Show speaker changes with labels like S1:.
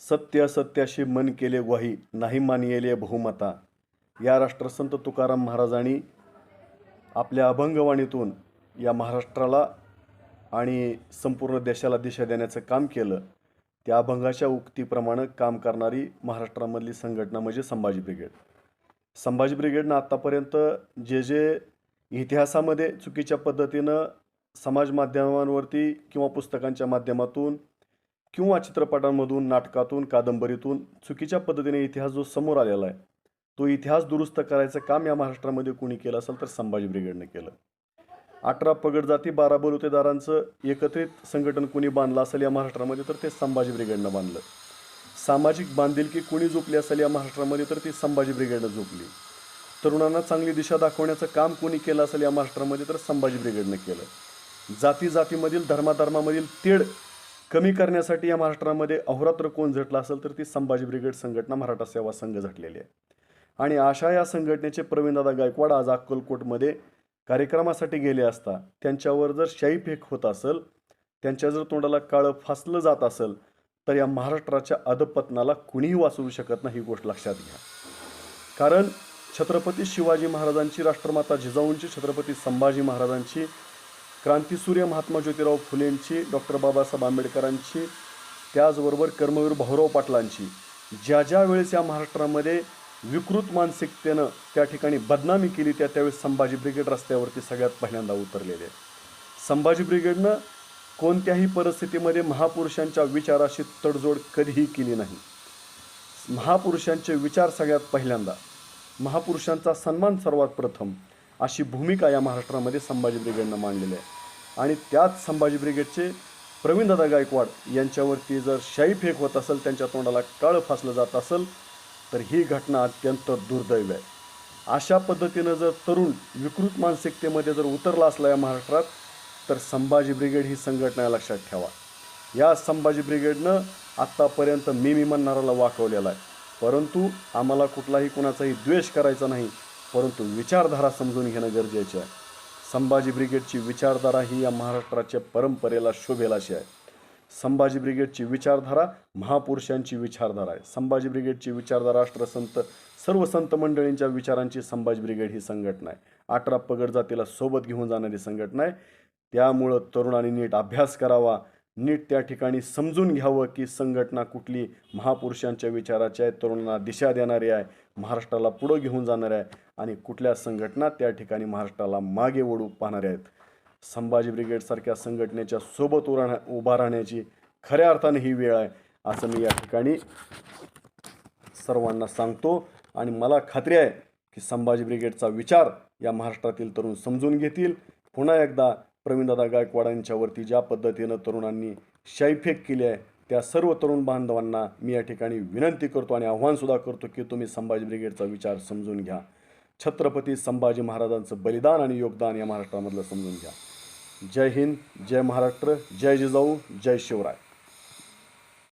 S1: सत्य सत्याशी मन केले ग्वाही नाही मानियले बहुमता. या राष्ट्रसंत तुकाराम महाराजांनी आपल्या अभंगवाणीतून या महाराष्ट्राला आणि संपूर्ण देशाला दिशा देण्याचं काम केलं. त्या अभंगाच्या उक्तीप्रमाणे काम करणारी महाराष्ट्रामधली संघटना म्हणजे संभाजी ब्रिगेड. संभाजी ब्रिगेडनं आत्तापर्यंत जे जे इतिहासामध्ये चुकीच्या पद्धतीनं समाज माध्यमांवरती किंवा पुस्तकांच्या माध्यमातून किंवा चित्रपटांमधून नाटकातून कादंबरीतून चुकीच्या पद्धतीने इतिहास जो समोर आलेला आहे तो इतिहास दुरुस्त करायचं काम या महाराष्ट्रामध्ये कुणी केलं असेल तर संभाजी ब्रिगेडनं केलं. अठरा पगड जाती बारा बलुतेदारांचं एकत्रित संघटन कुणी बांधलं असेल या महाराष्ट्रामध्ये तर ते संभाजी ब्रिगेडनं बांधलं. सामाजिक बांधिलकी कुणी झोपली असेल या महाराष्ट्रामध्ये तर ती संभाजी ब्रिगेडनं झोपली तरुणांना चांगली दिशा दाखवण्याचं काम कोणी केलं असेल या महाराष्ट्रामध्ये तर संभाजी ब्रिगेडनं केलं. जाती जातीमधील धर्माधर्मामधील तेढ कमी करण्यासाठी या महाराष्ट्रामध्ये अहोरात्र कोण झटला असेल तर ती संभाजी ब्रिगेड संघटना मराठा सेवा संघ झटलेली आहे. आणि अशा या संघटनेचे प्रवीणदादा गायकवाड आज अक्कलकोटमध्ये कार्यक्रमासाठी गेले असता त्यांच्यावर जर शाई फेक होत असेल त्यांच्या जर तोंडाला काळं फासलं जात असेल तर या महाराष्ट्राच्या अधपतनाला कुणीही वाचवू शकत नाही ही गोष्ट लक्षात घ्या. कारण छत्रपती शिवाजी महाराजांची राष्ट्रमाता जिजाऊंची छत्रपती संभाजी महाराजांची क्रांतीसूर्य महात्मा ज्योतिराव फुलेंची डॉक्टर बाबासाहेब आंबेडकरांची त्याचबरोबर कर्मवीर भाऊराव पाटलांची. ज्या ज्या वेळेस या महाराष्ट्रामध्ये विकृत मानसिकतेनं त्या ठिकाणी बदनामी केली त्या त्यावेळेस संभाजी ब्रिगेड रस्त्यावरती सगळ्यात पहिल्यांदा उतरलेले. आहे. संभाजी ब्रिगेडनं कोणत्याही परिस्थितीमध्ये महापुरुषांच्या विचाराशी तडजोड कधीही केली नाही. महापुरुषांचे विचार सगळ्यात पहिल्यांदा. महापुरुषांचा सन्मान सर्वात प्रथम. अशी भूमिका या महाराष्ट्रामध्ये संभाजी ब्रिगेडनं मांडलेली आहे. आणि त्याच संभाजी ब्रिगेडचे प्रवीणदादा गायकवाड यांच्यावरती जर शाई फेक होत असेल त्यांच्या तोंडाला काळं फासलं जात असेल तर ही घटना अत्यंत दुर्दैव आहे. अशा पद्धतीनं जर तरुण विकृत मानसिकतेमध्ये जर उतरला असला या महाराष्ट्रात तर संभाजी ब्रिगेड ही संघटना लक्षात ठेवा. या संभाजी ब्रिगेडनं आत्तापर्यंत मी मी म्हणणाराला वाकवलेला आहे. परंतु आम्हाला कुठलाही कुणाचाही द्वेष करायचा नाही. परंतु विचारधारा समजून घेणं गरजेचं आहे. संभाजी ब्रिगेडची विचारधारा ही या महाराष्ट्राच्या परंपरेला शोभेल अशी आहे. संभाजी ब्रिगेडची विचारधारा महापुरुषांची विचारधारा आहे. संभाजी ब्रिगेडची विचारधारा राष्ट्रसंत सर्व संत मंडळींच्या विचारांची संभाजी ब्रिगेड ही संघटना आहे. अठरा पगड जातीला सोबत घेऊन जाणारी संघटना आहे. त्यामुळं तरुणांनी नीट अभ्यास करावा. नीट त्या ठिकाणी समजून घ्यावं की संघटना कुठली महापुरुषांच्या विचाराची आहे तरुणांना दिशा देणारी आहे. महाराष्ट्राला पुढं घेऊन जाणाऱ्या आहे आणि कुठल्या संघटना त्या ठिकाणी महाराष्ट्राला मागे ओढू पाहणाऱ्या आहेत. संभाजी ब्रिगेडसारख्या संघटनेच्या सोबत उरा उभा राहण्याची खऱ्या अर्थाने ही वेळ आहे असं मी या ठिकाणी सर्वांना सांगतो. आणि मला खात्री आहे की संभाजी ब्रिगेडचा विचार या महाराष्ट्रातील तरुण समजून घेतील. पुन्हा एकदा प्रवीणदादा गायकवाड यांच्यावरती ज्या पद्धतीनं तरुणांनी शाईफेक केली आहे त्या सर्व तरुण बांधवांना मी या ठिकाणी विनंती करतो आणि आव्हानसुद्धा करतो की तुम्ही संभाजी ब्रिगेडचा विचार समजून घ्या. छत्रपती संभाजी महाराजांचं बलिदान आणि योगदान या महाराष्ट्रामधलं समजून घ्या. जय हिंद जय महाराष्ट्र जय जिजाऊ जय शिवराय.